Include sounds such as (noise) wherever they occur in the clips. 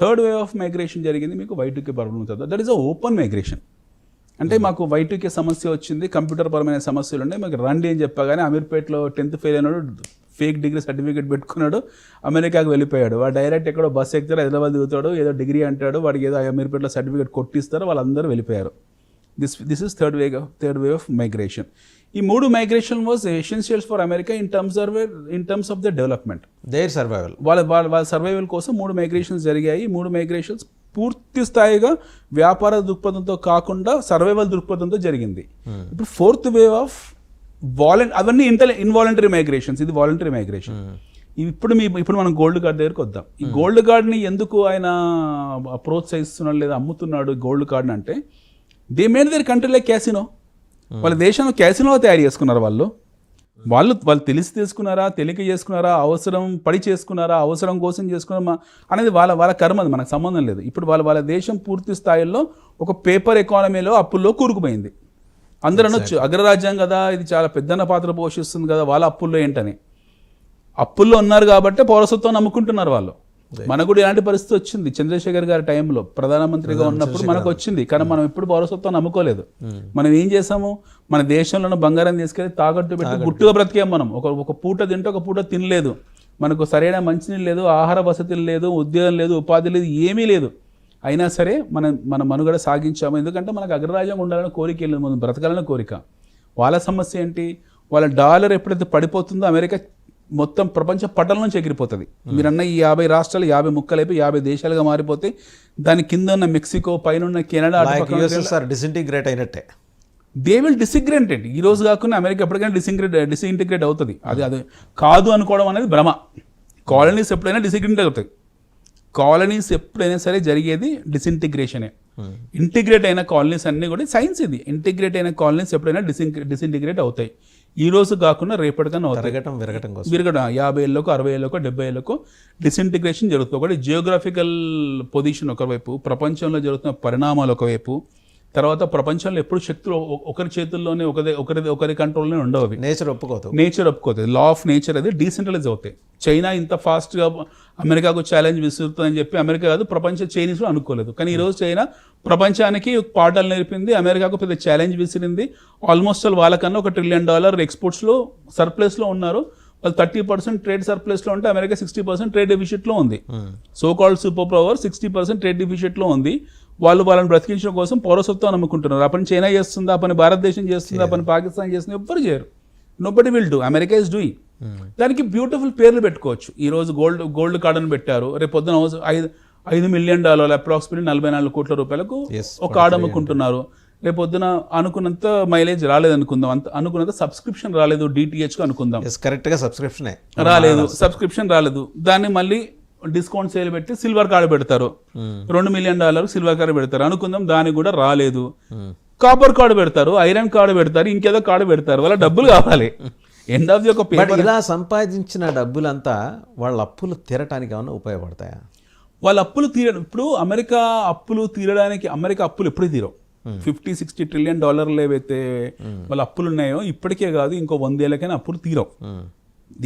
Third way of migration జరిగింది మీకు Y2K problem తర్వాత that is a open migration. అంటే మాకు వైటుకే సమస్య వచ్చింది కంప్యూటర్ పరమైన సమస్యలు ఉన్నాయి. మాకు రండి అని చెప్పగానే అమీర్పేట్లో టెన్త్ ఫెయిల్ అయినాడు ఫేక్ డిగ్రీ సర్టిఫికేట్ పెట్టుకున్నాడు అమెరికాకు వెళ్ళిపోయాడు. వాడు డైరెక్ట్ ఎక్కడో బస్ ఎక్కుతాడు హైదరాబాద్ దిగుతాడు ఏదో డిగ్రీ అంటాడు వాడికి ఏదో అమీర్పేటలో సర్టిఫికేట్ కొట్టిస్తారు వాళ్ళందరూ వెళ్ళిపోయారు. This this is third way third way of migration ఈ మూడు migration was essentials for America in terms or in terms of the development their survival వాళ్ళ వాళ్ళ వాళ్ళ సర్వైవల్ కోసం మూడు మైగ్రేషన్స్ జరిగాయి. మూడు మైగ్రేషన్స్ పూర్తి స్థాయిగా వ్యాపార దృక్పథంతో కాకుండా సర్వైవల్ దృక్పథంతో జరిగింది. ఇప్పుడు ఫోర్త్ వే ఆఫ్ వాలంట్ అవన్నీ ఇంటెల్ ఇన్వాలంటరీ మైగ్రేషన్స్ ఇది వాలంటరీ మైగ్రేషన్ ఇప్పుడు మీ ఇప్పుడు మనం గోల్డ్ కార్డ్ దగ్గరికి వద్దాం. ఈ గోల్డ్ కార్డ్ని ఎందుకు ఆయన ప్రోత్సహిస్తున్నాడు లేదా అమ్ముతున్నాడు గోల్డ్ కార్డ్ని అంటే they made their country like casino వాళ్ళ దేశంలో క్యాసినో తయారు చేసుకున్నారు వాళ్ళు. వాళ్ళు వాళ్ళు తెలిసి తీసుకున్నారా తెలియక చేసుకున్నారా అవసరం పడి చేసుకున్నారా అవసరం కోసం చేసుకున్నారా అనేది వాళ్ళ వాళ్ళ కర్మ అది మనకు సంబంధం లేదు. ఇప్పుడు వాళ్ళ వాళ్ళ దేశం పూర్తి స్థాయిలో ఒక పేపర్ ఎకానమీలో అప్పుల్లో కూరుకుపోయింది. అందరూ అనొచ్చు అగ్రరాజ్యం కదా ఇది చాలా పెద్దన్న పాత్ర పోషిస్తుంది కదా వాళ్ళ అప్పుల్లో ఏంటని. అప్పుల్లో ఉన్నారు కాబట్టి పౌరసత్వం నమ్ముకుంటున్నారు వాళ్ళు. మనకు కూడా ఇలాంటి పరిస్థితి వచ్చింది? చంద్రశేఖర్ గారి టైంలో ప్రధానమంత్రిగా ఉన్నప్పుడు మనకు వచ్చింది. కానీ మనం ఎప్పుడు పౌరసత్వం నమ్ముకోలేదు. మనం ఏం చేసాము మన దేశంలో ఉన్న బంగారం తీసుకెళ్ళి తాకట్టు పెట్టి గుట్టుగా బ్రతికాం మనం. ఒక ఒక పూట తింటే ఒక పూట తినలేదు. మనకు సరైన మంచినీళ్ళు లేదు ఆహార వసతులు లేదు ఉద్యోగం లేదు ఉపాధి లేదు ఏమీ లేదు. అయినా సరే మన మన మనుగడ సాగించాము. ఎందుకంటే మనకు అగ్రరాజ్యం ఉండాలని కోరిక లేదు మనం బ్రతకాలని కోరిక. వాళ్ళ సమస్య ఏంటి? వాళ్ళ డాలర్ ఎప్పుడైతే పడిపోతుందో అమెరికా మొత్తం ప్రపంచ పటం నుంచి ఎగిరిపోతుంది. మీరన్న ఈ యాభై రాష్ట్రాలు యాభై ముక్కలైపోయి యాభై దేశాలుగా మారిపోతే దాని కింద ఉన్న మెక్సికో పైన ఉన్న కెనడా డిసింటిగ్రేట్ అయినట్టే. దే విల్ డిసింగ్రేటెడ్ ఈ రోజు కాకుండా అమెరికా ఎప్పటికైనా డిసింగ్రేట్ డిసింటిగ్రేట్ అవుతుంది. అది అది కాదు అనుకోవడం అనేది భ్రమ. కాలనీస్ ఎప్పుడైనా డిసింగ్రేట్ అవుతాయి. కాలనీస్ ఎప్పుడైనా సరే జరిగేది డిసింటిగ్రేషనే ఇంటిగ్రేట్ అయిన కాలనీస్ అన్నీ కూడా సైన్స్ ఇది. ఇంటిగ్రేట్ అయిన కాలనీస్ ఎప్పుడైనా డిసిం డిసింటిగ్రేట్ అవుతాయి. ఈ రోజు కాకుండా రేపటికన్నా అవుతాయి. తిరగటం విరగటం కోసం. విరగడం యాభై ఏళ్ళకు అరవై ఏళ్ళకు డెబ్బై ఏళ్ళకు డిసింటిగ్రేషన్ జరుగుతుంది ఒకటి. జియోగ్రఫికల్ పొజిషన్ ఒకవైపు ప్రపంచంలో జరుగుతున్న పరిణామాలు ఒకవైపు తర్వాత ప్రపంచంలో ఎప్పుడు శక్తులు ఒకరి చేతుల్లోనే ఒకరి ఒకరి ఒకరి కంట్రోల్లోనే ఉండవు అవి. నేచర్ ఒప్పుకోదు. నేచర్ ఒప్పుకోతుంది లా ఆఫ్ నేచర్ అది డీసెంట్రలైజ్ అవుతాయి. చైనా ఇంత ఫాస్ట్గా అమెరికాకు ఛాలెంజ్ విసురుతుందని చెప్పి అమెరికా కాదు ప్రపంచ చైనీస్లో అనుకోలేదు. కానీ ఈరోజు చైనా ప్రపంచానికి పాఠాలు నేర్పింది అమెరికాకు పెద్ద ఛాలెంజ్ విసిరింది. ఆల్మోస్ట్ ఆల్ వాళ్ళకన్నా ఒక ట్రిలియన్ డాలర్ ఎక్స్పోర్ట్స్లో సర్ప్లస్లో ఉన్నారు. వాళ్ళు థర్టీ పర్సెంట్ ట్రేడ్ సర్ప్లస్లో ఉంటే అమెరికా సిక్స్టీ పర్సెంట్ ట్రేడ్ డెఫిషిట్లో ఉంది. So called super power sixty percent trade డెఫిషిట్లో ఉంది. వాళ్ళు వాళ్ళని బ్రతికించడం కోసం పౌరసత్వం నమ్ముకుంటున్నారు. ఆ పని చైనా చేస్తుందా ఆ పని భారతదేశం చేస్తుందా ఆ పని పాకిస్తాన్ చేస్తుందా ఎవ్వరు చేయరు. Nobody will do America is doing దానికి బ్యూటిఫుల్ పేర్లు పెట్టుకోవచ్చు. ఈ రోజు గోల్డ్ గోల్డ్ కార్డ్ అని పెట్టారు. రేపు పొద్దున ఐదు ఐదు మిలియన్ డాలర్లు అప్రాక్సిమేట్లీ నలభై నాలుగు కోట్ల రూపాయలకు ఒక కార్డు అమ్ముకుంటున్నారు. రేపు పొద్దున అనుకున్నంత మైలేజ్ రాలేదు అనుకుందాం. అంత అనుకున్నంత సబ్స్క్రిప్షన్ రాలేదు డిటిహెచ్కి అనుకుందాం. ఎస్ కరెక్ట్గా సబ్స్క్రిప్షనే రాలేదు సబ్స్క్రిప్షన్ రాలేదు. దాన్ని మళ్ళీ డిస్కౌంట్ సేల్ పెట్టి సిల్వర్ కార్డు పెడతారు. రెండు మిలియన్ డాలర్ సిల్వర్ కార్డు పెడతారు. అనుకుందాం దానికి కూడా రాలేదు. కాపర్ కార్డు పెడతారు ఐరన్ కార్డు పెడతారు ఇంకేదో కార్డు పెడతారు. వాళ్ళ డబ్బులు కావాలి. ఎండ్ ఆఫ్ ది ఒక ఇలా సంపాదించిన డబ్బులంతా వాళ్ళ అప్పులు తీరటానికి ఏమైనా ఉపయోగపడతాయా? వాళ్ళ అప్పులు తీర ఇప్పుడు అమెరికా అప్పులు తీరడానికి అమెరికా అప్పులు ఎప్పుడు తీరవు. ఫిఫ్టీ సిక్స్టీ ట్రిలియన్ డాలర్లు ఏవైతే వాళ్ళ అప్పులు ఉన్నాయో ఇప్పటికే కాదు ఇంకో వందేళ్ళకైనా అప్పులు తీరవు.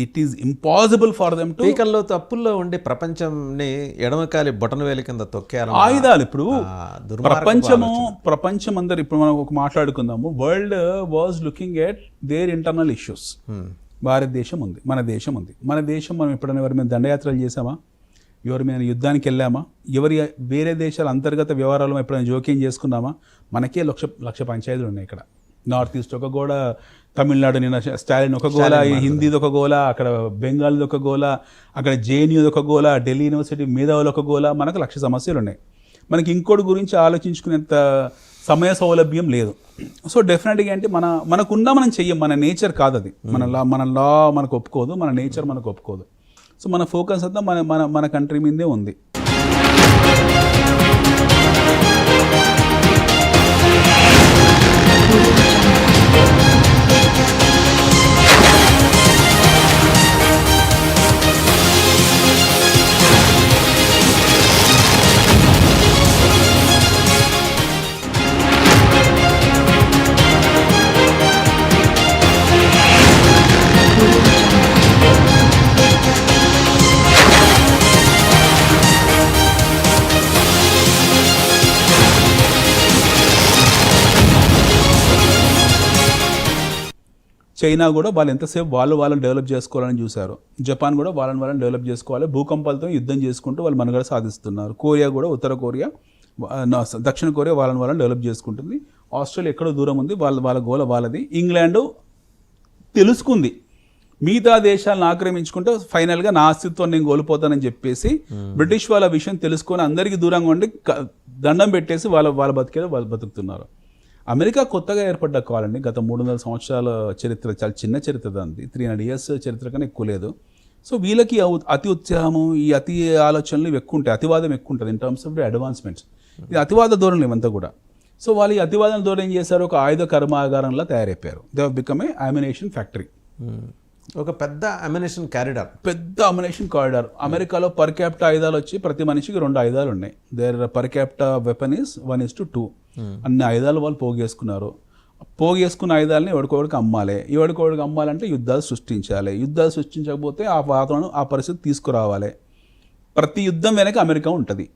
It is impossible for them to పీకల్లో తప్పుల్లో ఉండి ప్రపంచంని ఎడమకాలి బొటన వేలి కింద తొక్కేయాలన్న ఆయుధాలు ఇప్పుడు ప్రపంచము ప్రపంచం అందరు ఇప్పుడు మనం ఒక మాట్లాడుకుందాము. World was looking at their internal issues. భారతదేశం ఉంది మన దేశం ఉంది. మన దేశం మనం ఎప్పుడైనా ఎవరి మీద దండయాత్రలు చేసామా ఎవరి మీద యుద్ధానికి వెళ్ళామా? ఎవరి వేరే దేశాల అంతర్గత వ్యవహారాలు ఎప్పుడైనా జోక్యం చేసుకున్నామా? మనకే లక్ష లక్ష పంచాయతీలు ఉన్నాయి ఇక్కడ. నార్త్ ఈస్ట్ ఒక గోడ తమిళనాడు నిన్న స్టాలిన్ ఒక గోల హిందీది ఒక గోల అక్కడ బెంగాల్ది ఒక గోల అక్కడ జేఎన్యూది ఒక గోల ఢిల్లీ యూనివర్సిటీ మేధావులు ఒక గోల మనకు లక్ష సమస్యలు ఉన్నాయి. మనకి ఇంకోటి గురించి ఆలోచించుకునేంత సమయ సౌలభ్యం లేదు. సో డెఫినెట్గా అంటే మన మనకున్నా మనం చెయ్యం మన నేచర్ కాదు అది మన లా మన లా మనకు ఒప్పుకోదు మన నేచర్ మనకు ఒప్పుకోదు. సో మన ఫోకస్ అంతా మన మన మన కంట్రీ మీదే ఉంది. చైనా కూడా వాళ్ళు ఎంతసేపు వాళ్ళు వాళ్ళని డెవలప్ చేసుకోవాలని చూశారు. జపాన్ కూడా వాళ్ళని వాళ్ళని డెవలప్ చేసుకోవాలి. భూకంపాలతో యుద్ధం చేసుకుంటూ వాళ్ళు మనుగడ సాధిస్తున్నారు. కొరియా కూడా ఉత్తర కొరియా దక్షిణ కొరియా వాళ్ళని వాళ్ళని డెవలప్ చేసుకుంటుంది. ఆస్ట్రేలియా ఎక్కడో దూరం ఉంది. వాళ్ళ వాళ్ళ గోల వాళ్ళది. ఇంగ్లాండ్ తెలుసుకుంది. మిగతా దేశాలను ఆక్రమించుకుంటే ఫైనల్గా నా అస్తిత్వం నేను కోల్పోతానని చెప్పేసి బ్రిటిష్ వాళ్ళ విషయం తెలుసుకొని అందరికీ దూరంగా ఉండి దండం పెట్టేసి వాళ్ళ వాళ్ళ బతికేదో వాళ్ళు బతుకుతున్నారు. అమెరికా కొత్తగా ఏర్పడ్డ కాలనీ గత మూడు వందల సంవత్సరాల చరిత్ర చాలా చిన్న చరిత్ర దానిది. త్రీ హండ్రెడ్ ఇయర్స్ చరిత్ర కన్నా ఎక్కువ లేదు. సో వీళ్ళకి అతి ఉత్సాహము ఈ అతి ఆలోచనలు ఇవి ఎక్కువ ఉంటాయి. అతివాదం ఎక్కువ ఉంటుంది. ఇన్ టర్మ్స్ ఆఫ్ అడ్వాన్స్మెంట్స్ ఇది అతివాద ధోరణి ఇవంతా కూడా. సో వాళ్ళు ఈ అతివాదం ధోరణి ఏం చేశారు? ఒక ఆయుధ కర్మాగారంలో తయారైపోయారు. They become a ammunition factory ఒక పెద్ద అమినేషన్ క్యారిడార్ పెద్ద అమినేషన్ కారిడార్ అమెరికాలో పర్ క్యాప్టా ఆయుధాలు వచ్చి ప్రతి మనిషికి రెండు ఆయుధాలు ఉన్నాయి. Their per capita weapon is one is two two అన్ని ఆయుధాలు వాళ్ళు పోగేసుకున్నారు. పోగేసుకున్న ఆయుధాలని ఎవడికొకడికి అమ్మాలి. ఎవడికొకడికి అమ్మాలంటే యుద్ధాలు సృష్టించాలి. యుద్ధాలు సృష్టించకపోతే ఆ వాతావరణం ఆ పరిస్థితి తీసుకురావాలి. ప్రతి యుద్ధం వెనక అమెరికా ఉంటుంది.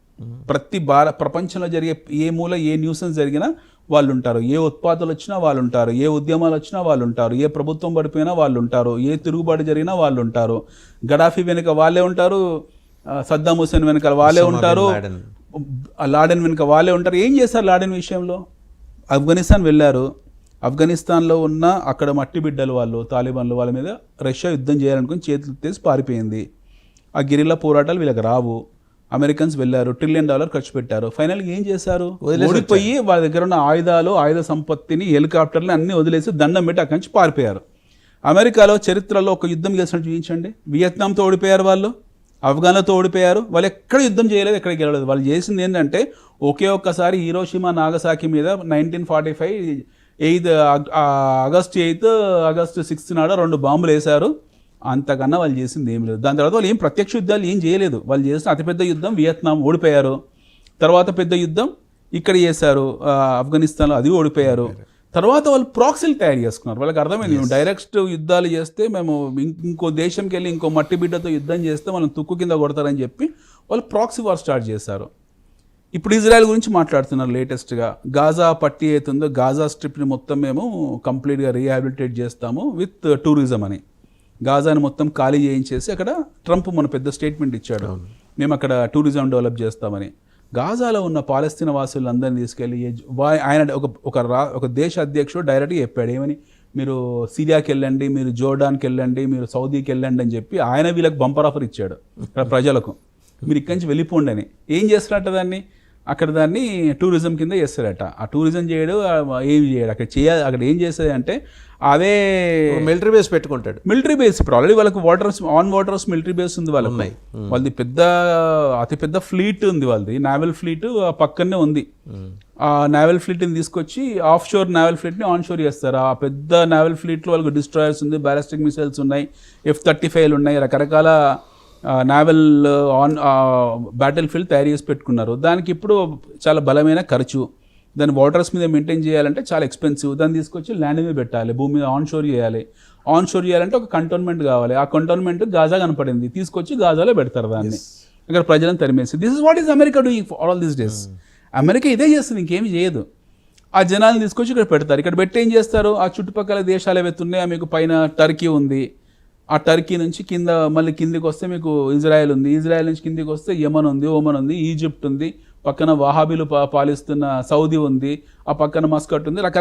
ప్రతి భార ప్రపంచంలో జరిగే ఏ మూల ఏ న్యూసెన్స్ జరిగినా వాళ్ళు ఉంటారు ఏ ఉత్పాదనలు వచ్చినా వాళ్ళు ఉంటారు ఏ ఉద్యమాలు వచ్చినా వాళ్ళు ఉంటారు ఏ ప్రభుత్వం పడిపోయినా వాళ్ళు ఉంటారు ఏ తిరుగుబాటు జరిగినా వాళ్ళు ఉంటారు గడాఫీ వెనుక వాళ్ళే ఉంటారు. సద్దాం హుసేన్ వెనక వాళ్ళే ఉంటారు. లాడెన్. వెనుక వాళ్ళే ఉంటారు. ఏం చేస్తారు లాడెన్ విషయంలో? ఆఫ్ఘనిస్తాన్ వెళ్ళారు. ఆఫ్ఘనిస్తాన్లో ఉన్న అక్కడ మట్టి బిడ్డలు వాళ్ళు తాలిబాన్లు వాళ్ళ మీద రష్యా యుద్ధం చేయాలనుకుని చేతులు తీసి పారిపోయింది. ఆ గిరిలా పోరాటాలు వీళ్ళకి రావు. అమెరికన్స్ వెళ్ళారు ట్రిలియన్ డాలర్ ఖర్చు పెట్టారు. ఫైనల్గా ఏం చేశారు? ఓడిపోయి వాళ్ళ దగ్గర ఉన్న ఆయుధాలు ఆయుధ సంపత్తిని హెలికాప్టర్లు అన్ని వదిలేసి దండం పెట్టి అక్కడి నుంచి పారిపోయారు. అమెరికాలో చరిత్రలో ఒక యుద్ధం చేసినట్టు చూపించండి వియత్నాంతో ఓడిపోయారు వాళ్ళు ఆఫ్ఘన్లతో ఓడిపోయారు. వాళ్ళు ఎక్కడ యుద్ధం చేయలేదు ఎక్కడ గెలవలేదు వాళ్ళు చేసింది ఏంటంటే ఒకే ఒక్కసారి హీరోషిమా నాగసాకి మీద nineteen forty five eighth August eighth August sixth నాడు రెండు బాంబులు వేశారు. అంతకన్నా వాళ్ళు చేసింది ఏం లేదు. దాని తర్వాత వాళ్ళు ఏం ప్రత్యక్ష యుద్ధాలు ఏం చేయలేదు. వాళ్ళు చేసిన అతిపెద్ద యుద్ధం వియత్నాం ఓడిపోయారు. తర్వాత పెద్ద యుద్ధం ఇక్కడ చేశారు. ఆఫ్ఘనిస్తాన్లో అది ఓడిపోయారు. తర్వాత వాళ్ళు ప్రాక్సీలు తయారు చేసుకున్నారు. వాళ్ళకి అర్థమైంది మేము డైరెక్ట్ యుద్ధాలు చేస్తే మేము ఇంకో దేశంకి వెళ్ళి ఇంకో మట్టి బిడ్డతో యుద్ధం చేస్తే మనం తుక్కు కింద కొడతారని చెప్పి వాళ్ళు ప్రాక్సీ వార్ స్టార్ట్ చేశారు. ఇప్పుడు ఇజ్రాయెల్ గురించి మాట్లాడుతున్నారు లేటెస్ట్గా. గాజా పట్టి అవుతుందో గాజా స్ట్రిప్ని మొత్తం మేము కంప్లీట్గా రీహాబిలిటేట్ చేస్తాము విత్ టూరిజం అని. గాజాని మొత్తం ఖాళీ చేయించేసి అక్కడ ట్రంప్ మన పెద్ద స్టేట్మెంట్ ఇచ్చాడు. మేము అక్కడ టూరిజం డెవలప్ చేస్తామని. గాజాలో ఉన్న పాలస్తీన వాసులందరినీ తీసుకెళ్ళి ఆయన ఒక ఒక రా ఒక దేశ అధ్యక్షుడు డైరెక్ట్గా చెప్పాడు ఏమని? మీరు సిరియాకి వెళ్ళండి మీరు జోర్డాన్కి వెళ్ళండి మీరు సౌదీకి వెళ్ళండి అని చెప్పి ఆయన వీళ్ళకి బంపర్ ఆఫర్ ఇచ్చాడు. ఇక్కడ (laughs) ప్రజలకు. మీరు ఇక్కడి నుంచి వెళ్ళిపోండి అని. ఏం చేస్తారట దాన్ని? అక్కడ దాన్ని టూరిజం కింద చేస్తారట. ఆ టూరిజం చేయడు ఏం చేయడు. అక్కడ చేయాలి అక్కడ ఏం చేస్తుంది అంటే అదే మిలిటరీ బేస్ పెట్టుకుంటాడు. మిలిటరీ బేస్ ఇప్పుడు ఆల్రెడీ వాళ్ళకి waters on waters military base ఉంది వాళ్ళకి. ఉన్నాయి. వాళ్ళది పెద్ద అతి పెద్ద ఫ్లీట్ ఉంది వాళ్ళది. నావెల్ ఫ్లీట్ ఆ పక్కనే ఉంది. ఆ నావెల్ ఫ్లీట్ని తీసుకొచ్చి ఆఫ్ షోర్ నావెల్ ఫ్లీట్ని ఆన్ షోర్ చేస్తారు. ఆ పెద్ద నావెల్ ఫ్లీట్లో వాళ్ళకి డిస్ట్రాయర్స్ ఉంది బ్యాలిస్టిక్ మిసైల్స్ ఉన్నాయి ఎఫ్ థర్టీ ఫైవ్లు ఉన్నాయి రకరకాల నావెల్ ఆన్ బ్యాటిల్ ఫీల్డ్ తయారు చేసి పెట్టుకున్నారు. దానికి ఇప్పుడు చాలా బలమైన ఖర్చు. దాన్ని వాటర్స్ మీద మెయింటైన్ చేయాలంటే చాలా ఎక్స్పెన్సివ్ దాన్ని తీసుకొచ్చి ల్యాండ్ మీద పెట్టాలి. భూమి మీద ఆన్ షోర్ చేయాలి. ఆన్ షోర్ చేయాలంటే ఒక కంటోన్మెంట్ కావాలి. ఆ కంటోన్మెంట్ గాజా కనపడింది. తీసుకొచ్చి గాజాలో పెడతారు దాన్ని. అక్కడ ప్రజలను తరిమేసి. This is what is America doing for all these days America ఇదే చేస్తుంది. ఇంకేమి చేయదు. ఆ జనాలను తీసుకొచ్చి ఇక్కడ పెడతారు. ఇక్కడ పెట్టి ఏం చేస్తారు? ఆ చుట్టుపక్కల దేశాలు ఏవైతే ఉన్నాయో మీకు పైన టర్కీ ఉంది. ఆ టర్కీ నుంచి కింద మళ్ళీ కిందికి వస్తే మీకు ఇజ్రాయెల్ ఉంది. ఇజ్రాయెల్ నుంచి కిందికి వస్తే యమన్ ఉంది ఓమన్ ఉంది ఈజిప్ట్ ఉంది పక్కన వహాబీలు పా- పాలిస్తున్న సౌదీ ఉంది ఆ పక్కన మస్కట్ ఉంది. రకరకాల